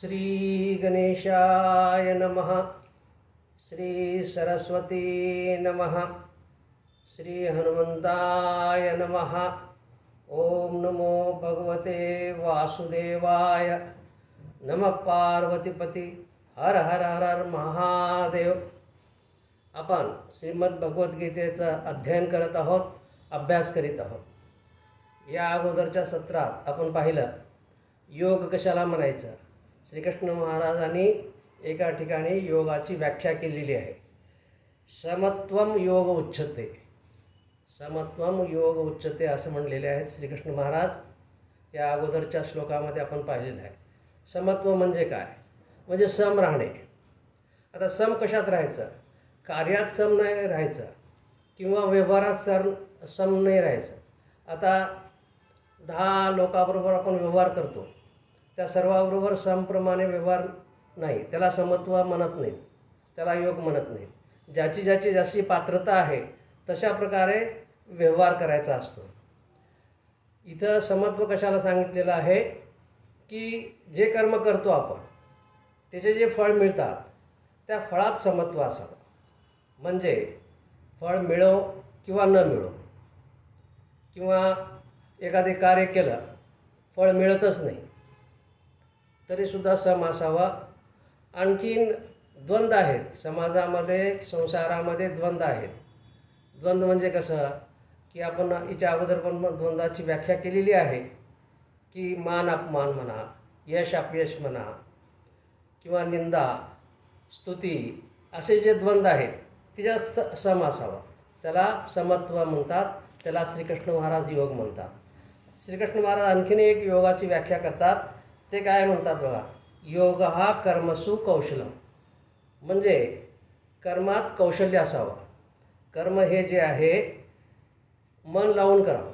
श्रीगणेशाय नमः। श्रीसरस्वती नमः। श्रीहनुमन्ताय नमः। ॐ नमो भगवते वासुदेवाय। नमः पार्वतीपती। हर हर हर हर महादेव। आपण श्रीमद भगवद्गीतेचं अध्ययन करत आहोत अभ्यास करीत आहोत. या अगोदरच्या सत्रात आपण पाहिलं योग कशाला म्हणायचं? श्रीकृष्ण महाराजांनी एका ठिकाणी योगाची व्याख्या केलेली आहे. समत्वम योग उच्चते समत्वम योग उच्चते असं म्हणलेले आहेत श्रीकृष्ण महाराज. या अगोदरच्या श्लोकामध्ये आपण पाहिलेलं आहे. समत्व म्हणजे काय? म्हणजे सम राहणे. आता सम कशात राहायचं? कार्यात सम नाही राहायचं. किंवा व्यवहारात सर सम नाही राहायचं. आता दहा लोकांबरोबर आपण व्यवहार करतो. त्या सर्वाबरोबर समप्रमाणे व्यवहार नाही. त्याला समत्व म्हणत नाहीत त्याला योग म्हणत नाहीत ज्याची ज्याची जशी पात्रता आहे तशा प्रकारे व्यवहार करायचा असतो. इथं समत्व कशाला सांगितलेलं आहे की जे कर्म करतो आपण त्याचे जे फळ मिळतात त्या फळात समत्व असावं. म्हणजे फळ मिळो किंवा न मिळो. किंवा एखादे कार्य केलं फळ मिळतच नाही. तरीसुद्धा सम असावा. आणखीन द्वंद्व आहेत. समाजामध्ये संसारामध्ये द्वंद्व आहेत. द्वंद्व म्हणजे कसं? की आपण याच्या अगोदर पण द्वंद्वाची व्याख्या केलेली आहे. की मान अपमान म्हणा यश अपयश म्हणा किंवा निंदा स्तुती असे जे द्वंद्व आहेत तिच्यात स सम असावा. त्याला समत्व म्हणतात त्याला श्रीकृष्ण महाराज योग म्हणतात. श्रीकृष्ण महाराज आणखीन एक योगाची व्याख्या करतात. ते काय म्हणतात बघा योग हा कर्मसु कौशलम. म्हणजे कर्मात कौशल्य असावं. कर्म हे जे आहे मन लावून करावं.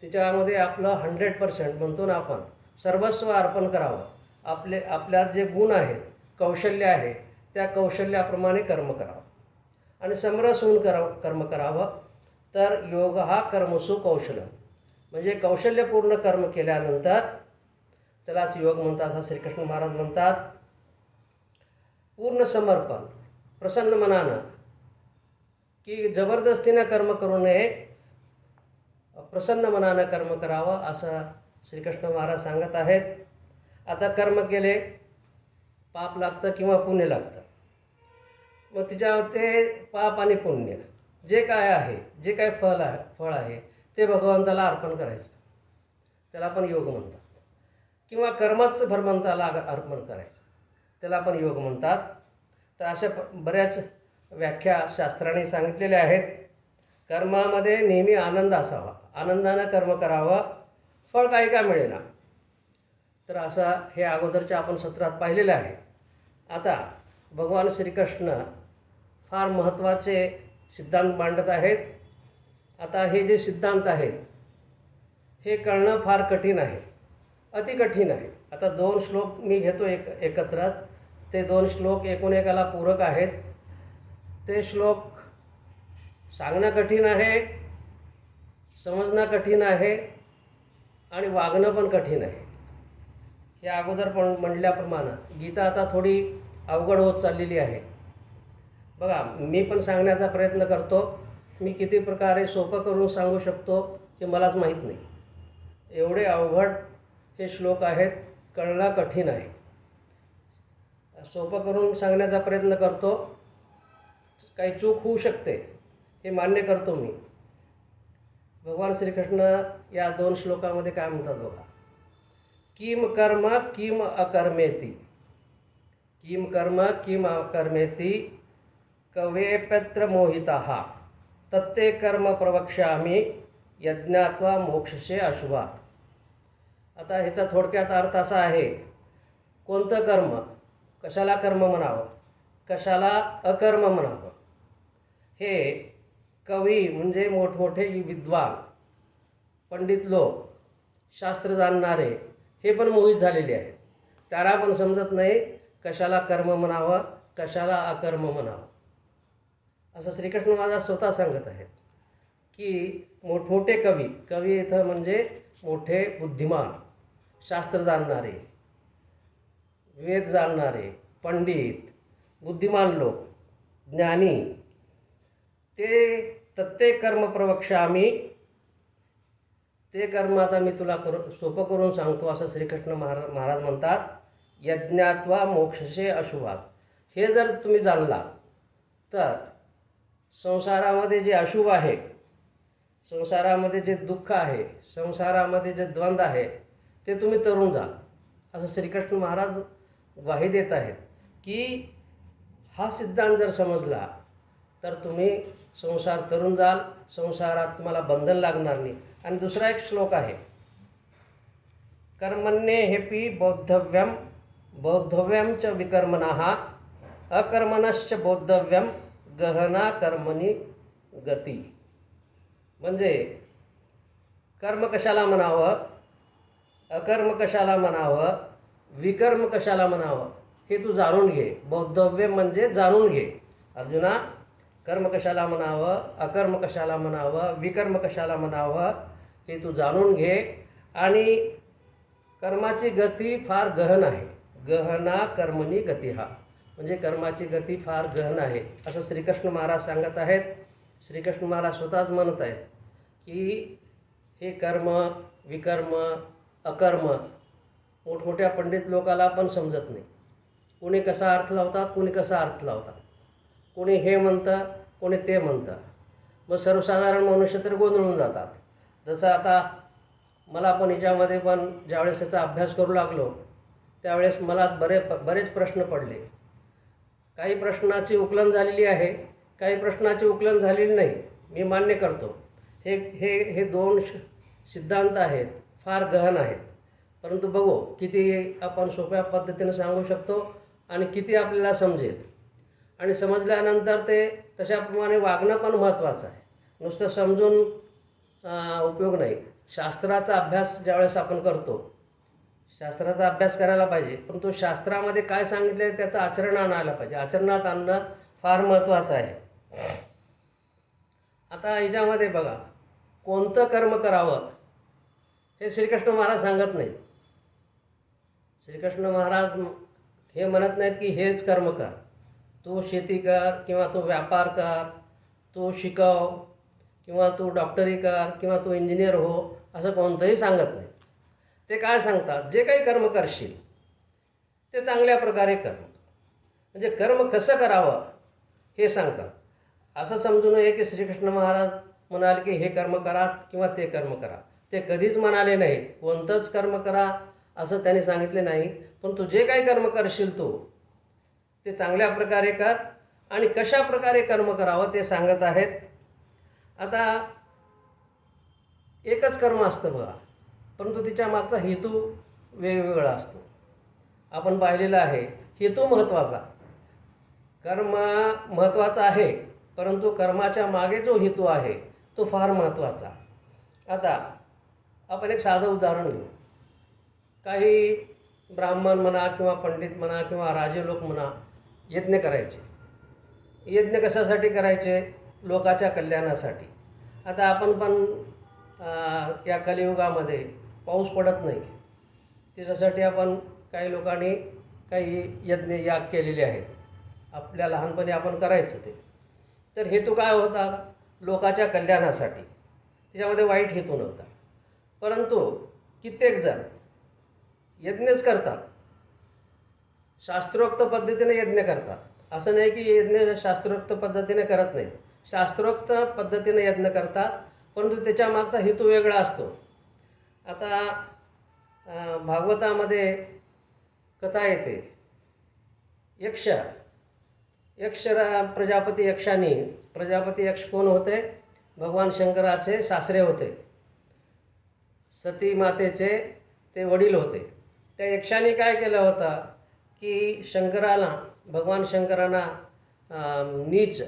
त्याच्यामध्ये आपलं हंड्रेड पर्सेंट म्हणतो ना आपण सर्वस्व अर्पण करावं. आपले आपल्यात जे गुण आहेत कौशल्य आहे त्या कौशल्याप्रमाणे कर्म करावं. आणि समरस होऊन करावं कर्म करावं. तर योग हा कर्मसु कौशलम. म्हणजे कौशल्यपूर्ण कर्म केल्यानंतर त्यालाच योग म्हणतात असं श्रीकृष्ण महाराज म्हणतात पूर्ण समर्पण प्रसन्न मनानं की जबरदस्तीनं कर्म करू नये प्रसन्न मनानं कर्म करावं असं श्रीकृष्ण महाराज सांगत आहेत. आता कर्म केले पाप लागतं किंवा पुण्य लागतं. मग तिच्या ते पाप आणि पुण्य जे काय आहे जे काय फळ आहे फळ आहे ते भगवंताला अर्पण करायचं. त्याला पण योग म्हणतात किंवा कर्मच भरमंताला अर्पण करायचं. त्याला पण योग म्हणतात. तर अशा प बऱ्याच व्याख्या शास्त्राने सांगितलेल्या आहेत. कर्मामध्ये नेहमी आनंद असावा. आनंदानं कर्म करावं. फळ काही का मिळेना. तर असा हे अगोदरच्या आपण सत्रात पाहिलेलं आहे. आता भगवान श्रीकृष्ण फार महत्त्वाचे सिद्धांत मांडत आहेत. आता हे जे सिद्धांत आहेत हे कळणं फार कठीण आहे. अति कठीण आहे. आता दोन श्लोक मी घेतो एक एकत्रच. ते दोन श्लोक एकूण एकाला पूरक आहेत. ते श्लोक सांगणं कठीण आहे समजणं कठीण आहे आणि वागणं पण कठीण आहे. या अगोदर पण म्हणल्याप्रमाणे गीता आता थोडी अवघड होत चाललेली आहे. बघा मी पण सांगण्याचा प्रयत्न करतो. मी किती प्रकारे सोपं करून सांगू शकतो हे मलाच माहीत नाही. एवढे अवघड हे श्लोक आहेत कळणं कठीण आहे. सोपं करून सांगण्याचा प्रयत्न करतो. काही चूक होऊ शकते हे मान्य करतो मी. भगवान श्रीकृष्ण या दोन श्लोकामध्ये काय म्हणतात बघा? किम कर्म किम अकर्मेती. किम कर्म किम अकर्मेती कवेपत्र मोहिता. तत्ते कर्म प्रवक्ष्यामी यज्ञात्वा मोक्षसे अशुभात. आता ह्याचा थोडक्यात अर्थ असा आहे कोणतं कर्म? कशाला कर्म म्हणावं? कशाला अकर्म म्हणावं? हे कवी म्हणजे मोठमोठे विद्वान पंडित लोक शास्त्र जाणणारे हे पण मोहित झालेले आहेत. त्यांना पण समजत नाही कशाला कर्म म्हणावं कशाला अकर्म म्हणावं. असं श्रीकृष्ण माझा स्वतः सांगत आहेत की मोठमोठे कवी कवी इथं म्हणजे मोठे बुद्धिमान शास्त्र जाणणारे वेद जाणणारे पंडित बुद्धिमान लोक ज्ञानी ते प्रत्येक कर्म आम्ही. ते कर्म आता मी तुला करू सोपं करून सांगतो असं श्रीकृष्ण महाराज महाराज म्हणतात यज्ञात्वा मोक्षसे अशुभात. हे जर तुम्ही जाणला तर संसारामध्ये जे अशुभ आहे संसारामध्ये जे दुःख आहे संसारामध्ये जे द्वंद्व आहे ते तुम्ही तरुण जाल असं श्रीकृष्ण महाराज ग्वाही देत आहेत की हा सिद्धांत जर समजला तर तुम्ही संसार तरुण जाल संसारात तुम्हाला बंधन लागणार नाही. आणि दुसरा एक श्लोक आहे. कर्मण्ये हेपी बौद्धव्यम बौद्धव्यम च विकर्मणः अकर्मणश्च बौद्धव्यम गहना कर्मणी गती. म्हणजे कर्म कशाला म्हणावं? अकर्म कशाला म्हणावं? विकर्म कशाला म्हणावं? हे तू जाणून घे. बौद्धव्य म्हणजे जाणून घे. अर्जुना कर्म कशाला म्हणावं? अकर्म कशाला म्हणावं? विकर्म कशाला म्हणावं? हे तू जाणून घे. आणि कर्माची गती फार गहन आहे. गहना कर्मणी गती हा म्हणजे कर्माची गती फार गहन आहे. असं श्रीकृष्ण महाराज सांगत आहेत. श्रीकृष्ण महाराज स्वतःच म्हणत आहेत की हे कर्म विकर्म अकर्म. मोठमोठ्या पंडित लोकाला पण समजत नाही. कोणी कसा अर्थ लावतात कोणी कसा अर्थ लावतात. कोणी हे म्हणतं कोणी ते म्हणतं. मग सर्वसाधारण मनुष्य तर गोंधळून जातात. जसं आता मला पण याच्यामध्ये पण ज्यावेळेस याचा अभ्यास करू लागलो त्यावेळेस मला बरे बरेच प्रश्न पडले. काही प्रश्नाची उकलन झालेली आहे काही प्रश्नाची उकलन झालेली नाही. मी मान्य करतो. हे हे हे दोन सिद्धांत आहेत. फार गहन आहेत. परंतु बघू किती आपण सोप्या पद्धतीने सांगू शकतो आणि किती आपल्याला समजेल. आणि समजल्यानंतर ते तशाप्रमाणे वागणं पण महत्त्वाचं आहे. नुसतं समजून उपयोग नाही. शास्त्राचा अभ्यास ज्यावेळेस आपण करतो शास्त्राचा अभ्यास करायला पाहिजे. पण तो शास्त्रामध्ये काय सांगितलं आहे त्याचं आचरण आणायला पाहिजे. आचरणात आणणं फार महत्त्वाचं आहे. आता याच्यामध्ये बघा कोणतं कर्म करावं? हे श्रीकृष्ण महाराज सांगत नाहीत. श्रीकृष्ण महाराज हे म्हणत नाहीत की हेच कर्म कर. तू शेती कर किंवा तू व्यापार कर तू शिकव किंवा तू डॉक्टरी कर किंवा तू इंजिनियर हो असं कोणतंही सांगत नाही ते काय सांगतात? जे काही कर्म करशील ते चांगल्या प्रकारे कर. म्हणजे कर्म कसं करावं हे सांगतात. असं समजू नये की श्रीकृष्ण महाराज म्हणाले की हे कर्म करा किंवा ते कर्म करा ते कधीच म्हणाले नाहीत. कोणतंच कर्म करा असं त्यांनी सांगितले नाही. पण तू जे काही कर्म करशील तू ते चांगल्या प्रकारे कर आणि कशा प्रकारे कर्म करावं ते सांगत आहेत. आता एकच कर्म असतं बघा. परंतु तिच्या मागचा हेतू वेगवेगळा असतो. आपण पाहिलेलं आहे हेतू महत्त्वाचा. कर्म महत्त्वाचा आहे परंतु कर्माच्या मागे जो हेतू आहे तो फार महत्त्वाचा. आता आपण एक साधं उदाहरण घेऊ. काही ब्राह्मण म्हणा किंवा पंडित म्हणा किंवा राजे लोक म्हणा यज्ञ करायचे. यज्ञ कशासाठी करायचे? लोकाच्या कल्याणासाठी. आता आपण पण या कलियुगामध्ये पाऊस पडत नाही. त्याच्यासाठी आपण काही लोकांनी काही यज्ञ याग केलेले आहेत. आपल्या लहानपणी आपण करायचं ते. तर हेतू काय होता? लोकाच्या कल्याणासाठी. त्याच्यामध्ये वाईट हेतू नव्हता. परंतु कित्येक जण यज्ञच करतात. शास्त्रोक्त पद्धतीने यज्ञ करतात. असं नाही की यज्ञ शास्त्रोक्त पद्धतीने करत नाहीत. शास्त्रोक्त पद्धतीने यज्ञ करतात परंतु त्याच्या मागचा हेतू वेगळा असतो. आता भागवतामध्ये कथा येते. यक्ष यक्ष प्रजापती यक्षानी प्रजापती यक्ष कोण होते? भगवान शंकराचे सासरे होते. सती मातेचे ते वडील होते. त्या यक्षाने काय केलं होतं की शंकराला भगवान शंकरांना नीच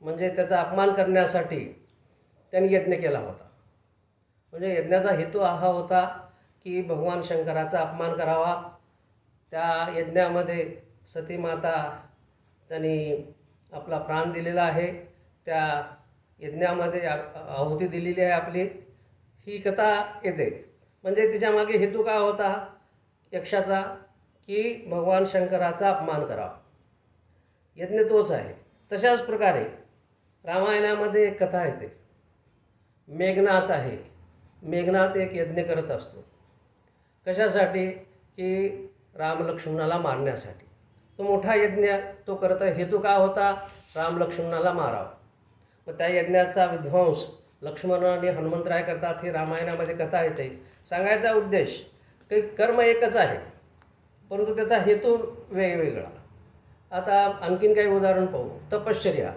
म्हणजे त्याचा अपमान करण्यासाठी त्यांनी यज्ञ केला होता. म्हणजे यज्ञाचा हेतू हा होता की भगवान शंकराचा अपमान करावा. त्या यज्ञामध्ये सती माता त्यांनी आपला प्राण दिलेला आहे. त्या यज्ञामध्ये आ- आहुती दिलेली आहे आपली. ही कथा येते. म्हणजे तिच्यामागे हेतू का होता? यक्षाचा की भगवान शंकराचा अपमान करावा. यज्ञ तोच आहे. तशाच प्रकारे रामायणामध्ये एक कथा येते. मेघनाथ आहे. मेघनाथ एक यज्ञ करत असतो. कशासाठी? की रामलक्ष्मणाला मारण्यासाठी. तो मोठा यज्ञ तो करत हेतू का होता? रामलक्ष्मणाला मारावा. मग त्या यज्ञाचा विध्वंस लक्ष्मण आणि हनुमंतराय करतात ही रामायणामध्ये कथा येते. सांगायचा उद्देश की कर्म एकच आहे परंतु त्याचा हेतू वेगवेगळा. आता आणखीन काही उदाहरण पाहू. तपश्चर्या.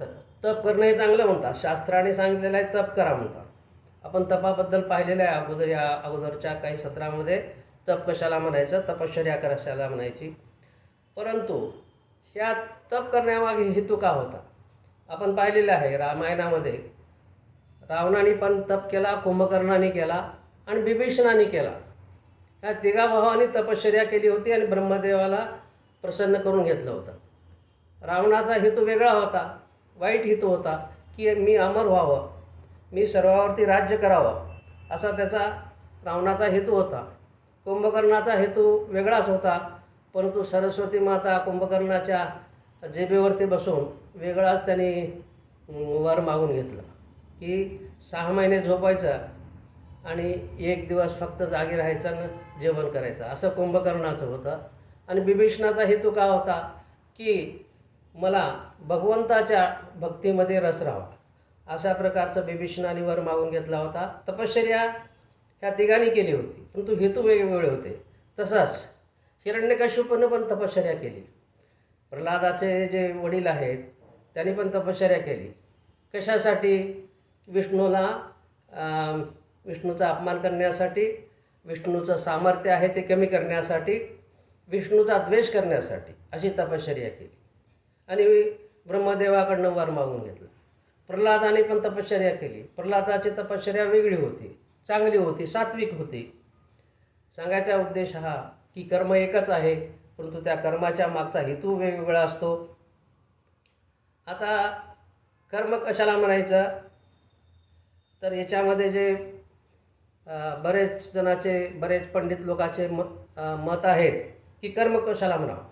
त तप करणं हे चांगलं म्हणतात. शास्त्राने सांगितलेलं आहे तप करा म्हणतात. आपण तपाबद्दल पाहिलेलं आहे अगोदर या अगोदरच्या काही सत्रामध्ये. तप कशाला म्हणायचं? तपश्चर्या कशाला म्हणायची? परंतु ह्या तप करण्यामागे हेतू का होता? आपण पाहिलेलं आहे रामायणामध्ये. रावणाने पण तप केला कुंभकर्णाने केला आणि बिभीषणाने केला. ह्या तिघा भावांनी तपश्चर्या केली होती आणि ब्रह्मदेवाला प्रसन्न करून घेतलं होतं. रावणाचा हेतू वेगळा होता वाईट हेतू होता की मी अमर व्हावं मी सर्वावरती राज्य करावं असा त्याचा रावणाचा हेतू होता. कुंभकर्णाचा हेतू वेगळाच होता परंतु सरस्वती माता कुंभकर्णाच्या जेबेवरती बसून वेगळाच त्यांनी वर मागून घेतला. की सहा महिने झोपायचं आणि एक दिवस फक्त जागी राहायचं आणि जेवण करायचं. असं कुंभकर्णाचं होतं. आणि बिभीषणाचा हेतू का होता? की मला भगवंताच्या भक्तीमध्ये रस राहावा. अशा प्रकारचं बिभीषणाने वर मागून घेतला होता. तपश्चर्या ह्या तिघांनी केली होती. परंतु हेतू वेगवेगळे होते. तसंच हिरण्यकश्यपूनं पण तपश्चर्या केली. प्रल्हादाचे जे वडील आहेत त्यांनी पण तपश्चर्या केली. कशासाठी? विष्णूला विष्णूचा अपमान करण्यासाठी विष्णूचं सामर्थ्य आहे ते कमी करण्यासाठी विष्णूचा द्वेष करण्यासाठी अशी तपश्चर्या केली. आणि ब्रह्मदेवाकडनं वर मागून घेतलं. प्रल्हादाने पण तपश्चर्या केली. प्रल्हादाची तपश्चर्या वेगळी होती चांगली होती सात्विक होती. सांगायचा उद्देश हा की कर्म एकच आहे. परंतु त्या कर्माच्या मागचा हेतू वेगवेगळा असतो. आता कर्म कशाला म्हणायचं? तर याच्यामध्ये जे बरेच जणाचे बरेच पंडित लोकांचे म मत आहेत की कर्म कशाला म्हणावं?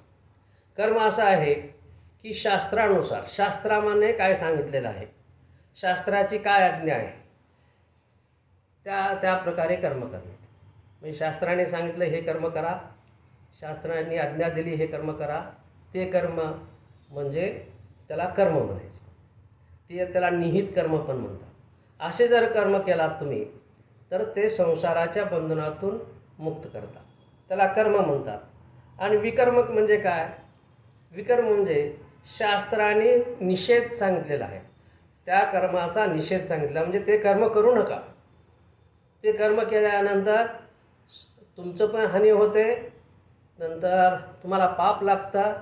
कर्म असं आहे की शास्त्रानुसार शास्त्रामाने काय सांगितलेलं आहे? शास्त्राची काय आज्ञा आहे? त्या त्या प्रकारे कर्म करणे. म्हणजे शास्त्राने सांगितलं हे कर्म करा शास्त्रांनी आज्ञा दिली हे कर्म करा. ते कर्म म्हणजे त्याला कर्म म्हणायचं. ते त्याला निहित कर्म पण म्हणतात. असे जर कर्म केलात तुम्ही तर ते संसाराच्या बंधनातून मुक्त करतात. त्याला कर्म म्हणतात. आणि विकर्मक म्हणजे काय? विकर्म म्हणजे शास्त्राने निषेध सांगितलेला आहे. त्या कर्माचा निषेध सांगितला. म्हणजे ते कर्म करू नका. ते कर्म केल्यानंतर तुमचं पण हानी होते नंतर तुम्हाला पाप लागतं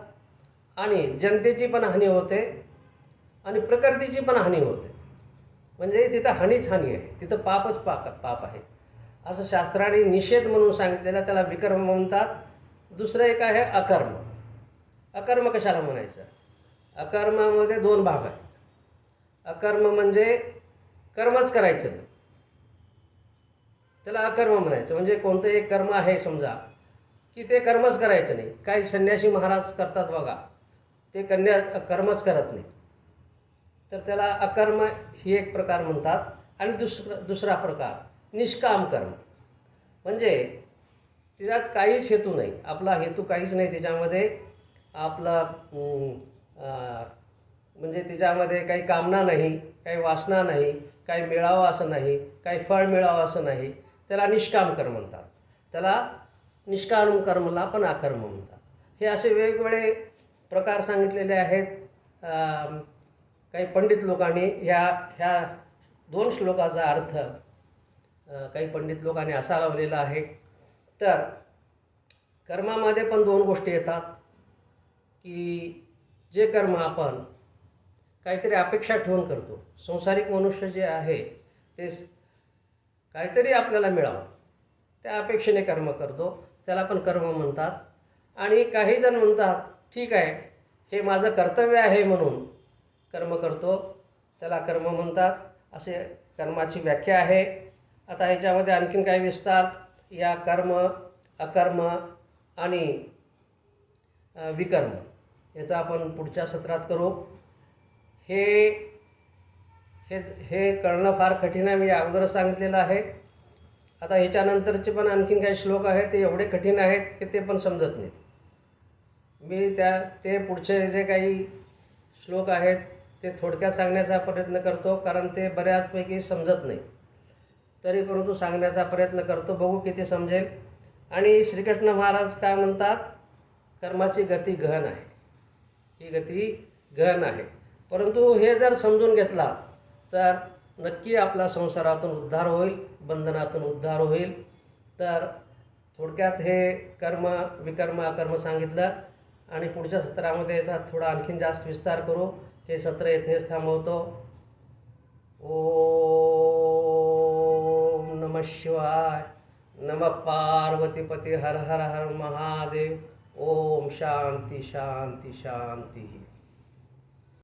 आणि जनतेची पण हानी होते आणि प्रकृतीची पण हानी होते. म्हणजे तिथं हानीच हानी आहे. तिथं पापच पाक पाप आहे असं शास्त्राने निषेध म्हणून सांगितलेलं त्याला विकर्म म्हणतात. दुसरं एक आहे अकर्म. अकर्म कशाला म्हणायचं? अकर्मामध्ये दोन भाग आहेत. अकर्म म्हणजे कर्मच करायचं त्याला अकर्म म्हणायचं. म्हणजे कोणतं एक कर्म आहे समजा की ते कर्मच करायचं नाही. काही संन्यासी महाराज करतात बघा. ते कन्या कर्मच करत नाही. तर त्याला अकर्म ही एक प्रकार म्हणतात. आणि दुसरा दुसरा प्रकार निष्काम कर्म. म्हणजे त्याच्यात काहीच हेतू नाही. आपला हेतू काहीच नाही त्याच्यामध्ये आपला म्हणजे त्याच्यामध्ये काही कामना नाही काही वासना नाही काही मिळावं असं नाही काही फळ मिळावं असं नाही. त्याला निष्काम कर्म म्हणतात. त्याला निष्काम कर्मला पण अकर्म म्हणतात. हे असे वेगवेगळे प्रकार सांगितलेले आहेत. काही पंडित लोकांनी ह्या ह्या दोन श्लोकाचा अर्थ काही पंडित लोकांनी असा लावलेला आहे. तर कर्मामध्ये पण दोन गोष्टी येतात की जे कर्म आपण काहीतरी अपेक्षा ठेवून करतो संसारिक मनुष्य जे आहे ते काहीतरी आपल्याला मिळावं त्या अपेक्षेने कर्म करतो. त्याला पण कर्म म्हणतात. आणि काही जण म्हणतात ठीक आहे हे माझं कर्तव्य आहे म्हणून कर्म करतो. त्याला कर्म म्हणतात. असे कर्माची व्याख्या आहे. आता ह्याच्यामध्ये आणखीन काही विस्तार? या कर्म अकर्म आणि विकर्म याचा आपण पुढच्या सत्रात करू. हे हे हे कळणं फार कठीण आहे. मी अगोदरच सांगितलेलं आहे. आता ह्याच्यानंतरचे पण आणखीन काही श्लोक आहेत ते एवढे कठीण आहेत की ते पण समजत नाहीत. मी त्या ते पुढचे जे काही श्लोक आहेत ते थोडक्यात सांगण्याचा प्रयत्न करतो कारण ते बऱ्याचपैकी समजत नाही तरी परंतु सांगण्याचा प्रयत्न करतो बघू किती समजेल. आणि श्रीकृष्ण महाराज काय म्हणतात कर्माची गती गहन आहे. ही गती गहन आहे. परंतु हे जर समजून घेतला तर नक्की आपला संसारातून उद्धार होईल बंधनातून उद्धार होईल. तर थोडक्यात हे कर्म विकर्म अकर्म सांगितलं आणि पुढच्या सत्रामध्ये याचा थोडा आणखीन जास्त विस्तार करू. हे सत्र येथेच थांबवतो. ओम नम शिवाय. नम पार्वतीपती. हर हर हर महादेव. ओम शांती शांती शांती.